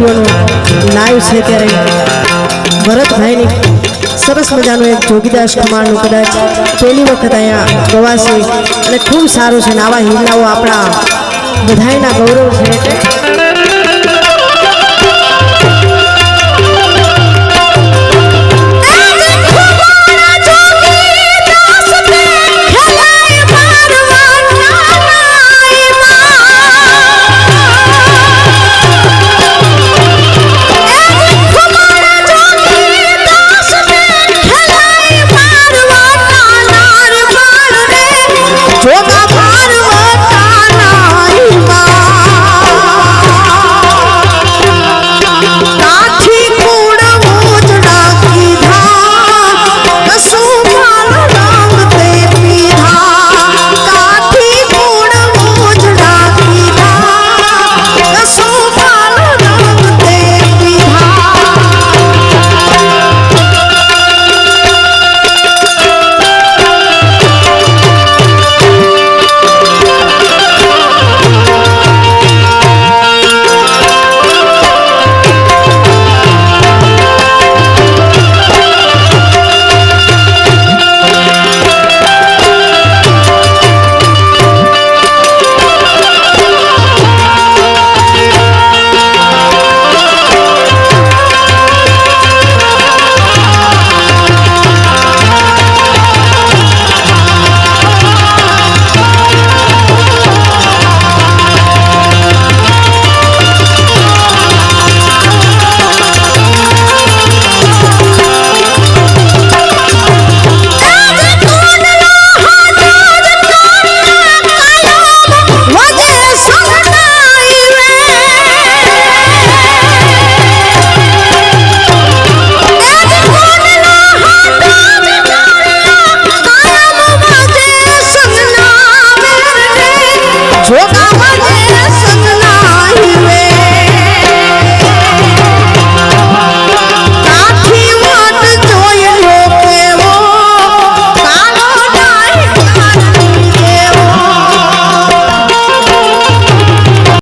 વિડીયોનું live છે ત્યારે ભરતભાઈની સરસ મજાનું એક જોગીદાસ કુમારનું કદાચ પહેલી વખત અહીંયા પ્રવાસી અને ખૂબ સારું છે ને આવા હિલ્લાઓ આપણા બધાયના ગૌરવ છે. એટલે